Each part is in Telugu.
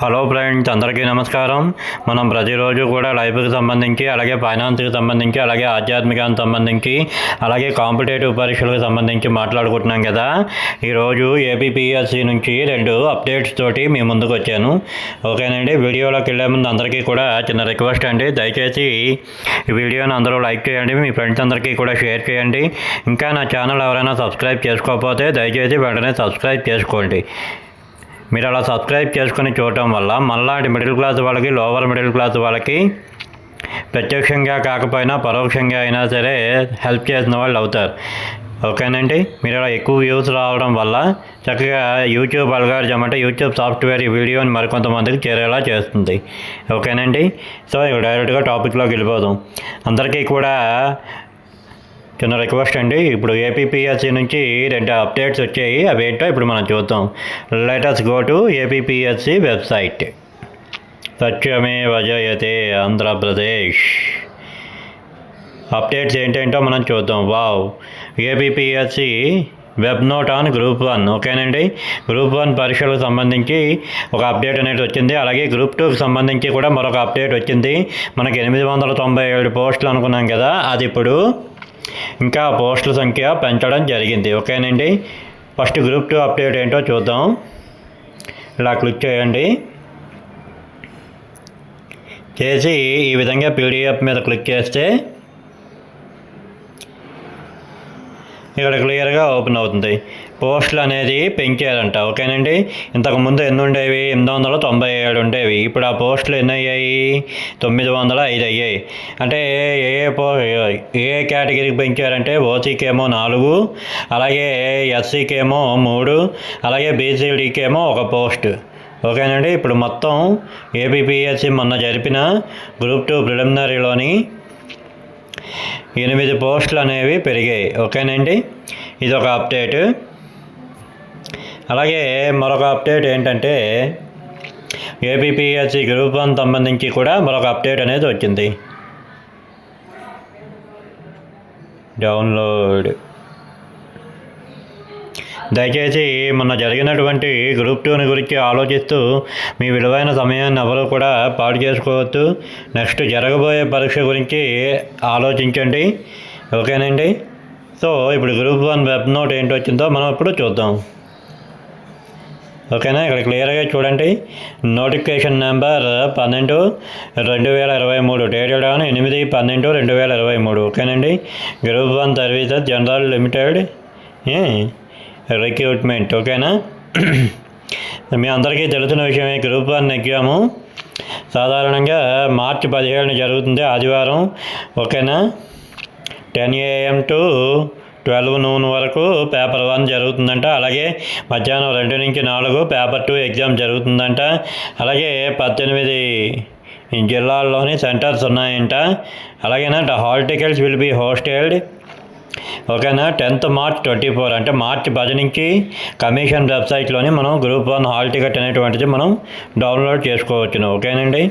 హలో ఫ్రెండ్స్ అందరికీ నమస్కారం. మనం ప్రతిరోజు కూడా లైఫ్కి సంబంధించి అలాగే ఫైనాన్స్కి సంబంధించి అలాగే ఆధ్యాత్మికానికి సంబంధించి అలాగే కాంపిటేటివ్ పరీక్షలకు సంబంధించి మాట్లాడుకుంటున్నాం కదా. ఈరోజు ఏపీపీఎస్సి నుంచి రెండు అప్డేట్స్ తోటి మీ ముందుకు వచ్చాను. ఓకేనండి వీడియోలోకి వెళ్ళే ముందు అందరికీ కూడా చిన్న రిక్వెస్ట్ అండి. దయచేసి ఈ వీడియోని అందరూ లైక్ చేయండి. మీ ఫ్రెండ్స్ అందరికీ కూడా షేర్ చేయండి. ఇంకా నా ఛానల్ ఎవరైనా సబ్స్క్రైబ్ చేసుకోకపోతే దయచేసి వెంటనే సబ్స్క్రైబ్ చేసుకోండి. మీరు అలా సబ్స్క్రైబ్ చేసుకుని చూడటం వల్ల మళ్ళాంటి మిడిల్ క్లాస్ వాళ్ళకి లోవర్ మిడిల్ క్లాస్ వాళ్ళకి ప్రత్యక్షంగా కాకపోయినా పరోక్షంగా అయినా సరే హెల్ప్ చేసిన వాళ్ళు అవుతారు. ఓకేనండి? మీరు అలా ఎక్కువ వ్యూస్ రావడం వల్ల చక్కగా యూట్యూబ్ అల్గారిజం అంటే యూట్యూబ్ సాఫ్ట్వేర్ ఈ వీడియోని మరికొంతమందికి చేరేలా చేస్తుంది. ఓకేనండి? సో ఇక డైరెక్ట్గా టాపిక్లోకి వెళ్ళిపోదాం. అందరికీ కూడా చిన్న రిక్వెస్ట్ అండి. ఇప్పుడు ఏపీపీఎస్సీ నుంచి రెండు అప్డేట్స్ వచ్చాయి. అవి ఏంటో ఇప్పుడు మనం చూద్దాం. Let's go to APPSC website సత్యమే వజయతే ఆంధ్రప్రదేశ్. అప్డేట్స్ ఏంటేంటో మనం చూద్దాం. Wow APPSC web note on group one ఓకేనండి? గ్రూప్ వన్ పరీక్షలకు సంబంధించి ఒక అప్డేట్ అనేది వచ్చింది. అలాగే గ్రూప్ టూకి సంబంధించి కూడా మరొక అప్డేట్ వచ్చింది. మనకి ఎనిమిది వందల తొంభై ఏడు పోస్టులు అనుకున్నాం కదా. అది ఇప్పుడు ఇంకా పోస్టుల సంఖ్య పెంచడం జరిగింది. ఓకేనండి? ఫస్ట్ గ్రూప్ టూ అప్డేట్ ఏంటో చూద్దాం. ఇలా క్లిక్ చేయండి. చేసి ఈ విధంగా పీడిఎఫ్ మీద క్లిక్ చేస్తే ఇక్కడ క్లియర్గా ఓపెన్ అవుతుంది. పోస్టులు అనేది పెంచారంట ఓకేనండి? ఇంతకు ముందు ఎన్ని ఉండేవి ఎనిమిది వందల తొంభై ఏడు ఉండేవి. ఇప్పుడు ఆ పోస్టులు ఎన్ని అయ్యాయి తొమ్మిది వందల ఐదు అయ్యాయి. అంటే ఏ ఏ పో ఏ కేటగిరీకి పెంచారంటే ఓసీకేమో నాలుగు అలాగే ఎస్సీకేమో మూడు అలాగే బీసీడీకేమో ఒక పోస్ట్. ఓకేనండి? ఇప్పుడు మొత్తం ఏబిపిఎస్సి మొన్న జరిపిన గ్రూప్ టూ ప్రిలిమినరీలోని ఎనిమిది పోస్టులు అనేవి పెరిగాయి. ఓకేనండి? ఇది ఒక అప్డేట్. అలాగే మరొక అప్డేట్ ఏంటంటే ఏపీపీఎస్సి గ్రూప్ వన్ సంబంధించి కూడా మరొక అప్డేట్ అనేది వచ్చింది. డౌన్లోడ్. దయచేసి మొన్న జరిగినటువంటి గ్రూప్ టూని గురించి ఆలోచిస్తూ మీ విలువైన సమయాన్ని ఎవరు కూడా పాడు చేసుకోవద్దు. నెక్స్ట్ జరగబోయే పరీక్ష గురించి ఆలోచించండి. ఓకేనండి? సో ఇప్పుడు గ్రూప్ వన్ వెబ్ నోట్ ఏంటి వచ్చిందో మనం ఇప్పుడు చూద్దాం. ఓకేనా? ఇక్కడ క్లియర్గా చూడండి. నోటిఫికేషన్ నెంబర్ పన్నెండు రెండు వేల ఇరవై మూడు. డేట్ ఆన్ ఎనిమిది పన్నెండు రెండు వేల ఇరవై మూడు. ఓకేనండి? Group one services general limited recruitment ఓకేనా మీ అందరికీ తెలిసిన విషయమే గ్రూప్ వన్ ఎగ్జాము సాధారణంగా మార్చి పదిహేడున జరుగుతుంది ఆదివారం ఓకేనా ten AM to twelve noon వరకు పేపర్ వన్ జరుగుతుందంట. అలాగే మధ్యాహ్నం రెండు నుంచి నాలుగు పేపర్ టూ ఎగ్జామ్ జరుగుతుందంట. అలాగే పద్దెనిమిది జిల్లాల్లోని సెంటర్స్ ఉన్నాయంట. అలాగేనంట hall tickets will be hosted ఓకేనా? టెన్త్ మార్చ్ ట్వంటీ ఫోర్ అంటే మార్చ్ పది నుంచి కమిషన్ వెబ్సైట్లోని మనం గ్రూప్ వన్ హాల్ టికెట్ అనేటువంటిది మనం డౌన్లోడ్ చేసుకోవచ్చును. ఓకేనండి?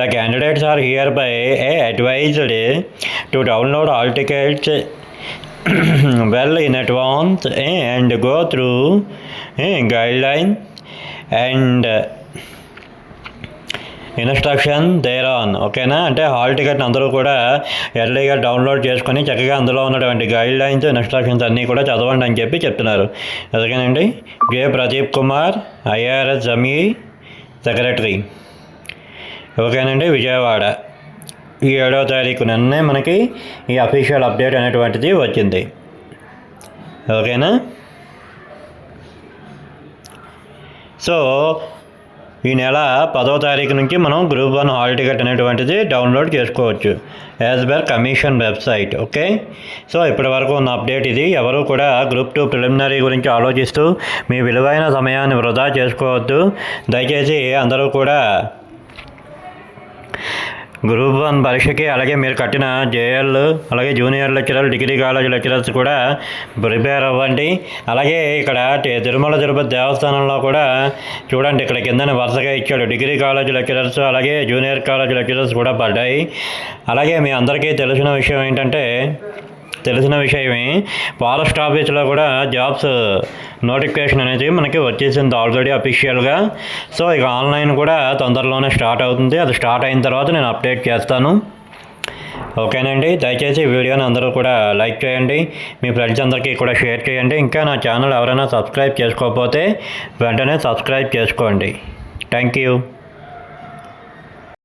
The candidates are hereby a advised to download hall tickets well in advance and go through guideline and instruction thereon ఓకేనా అంటే హాల్ టికెట్ అందరూ కూడా ఎర్లీగా డౌన్లోడ్ చేసుకొని చక్కగా అందులో ఉన్నటువంటి గైడ్ లైన్స్ ఇన్స్ట్రక్షన్స్ అన్నీ కూడా చదవండి అని చెప్పి చెప్తున్నారు. అందుకేనండి జే ప్రదీప్ కుమార్ ఐఆర్ఎస్ జమీ సెక్రటరీ ఓకేనండి? విజయవాడ. ఈ ఏడవ తారీఖు నిన్నే మనకి ఈ అఫీషియల్ అప్డేట్ అనేటువంటిది వచ్చింది. ఓకేనా? సో ఈ నెల పదో తారీఖు నుంచి మనం గ్రూప్ వన్ హాల్ టికెట్ అనేటువంటిది డౌన్లోడ్ చేసుకోవచ్చు. As per commission website okay? So ఇప్పటి వరకు ఉన్న అప్డేట్ ఇది. ఎవరు కూడా గ్రూప్ టూ ప్రిలిమినరీ గురించి ఆలోచిస్తూ మీ విలువైన సమయాన్ని వృధా చేసుకోవద్దు. దయచేసి అందరూ కూడా గ్రూప్ వన్ పరీక్షకి అలాగే మీరు కట్టిన జేఎల్ అలాగే junior lecturer degree college lecturers కూడా ప్రిపేర్ అవ్వండి. అలాగే ఇక్కడ తిరుమల తిరుపతి దేవస్థానంలో కూడా చూడండి ఇక్కడ కిందన వరుసగా ఇచ్చాడు. డిగ్రీ కాలేజ్ లెక్చరర్స్ అలాగే జూనియర్ కాలేజ్ లెక్చరర్స్ కూడా పడ్డాయి. అలాగే మీ అందరికీ తెలిసిన విషయం ఏంటంటే తెలిసిన విషయమే. ఫారెస్ట్ ఆఫీస్లో కూడా జాబ్స్ నోటిఫికేషన్ అనేది మనకి వచ్చేసింది ఆల్రెడీ అఫీషియల్గా సో ఇక ఆన్లైన్ కూడా తొందరలోనే స్టార్ట్ అవుతుంది. అది స్టార్ట్ అయిన తర్వాత నేను అప్డేట్ చేస్తాను. ఓకేనండి దయచేసి వీడియోని అందరూ కూడా లైక్ చేయండి. మీ ఫ్రెండ్స్ అందరికీ కూడా షేర్ చేయండి. ఇంకా నా ఛానల్ ఎవరైనా సబ్స్క్రైబ్ చేసుకోకపోతే వెంటనే సబ్స్క్రైబ్ చేసుకోండి. Thank you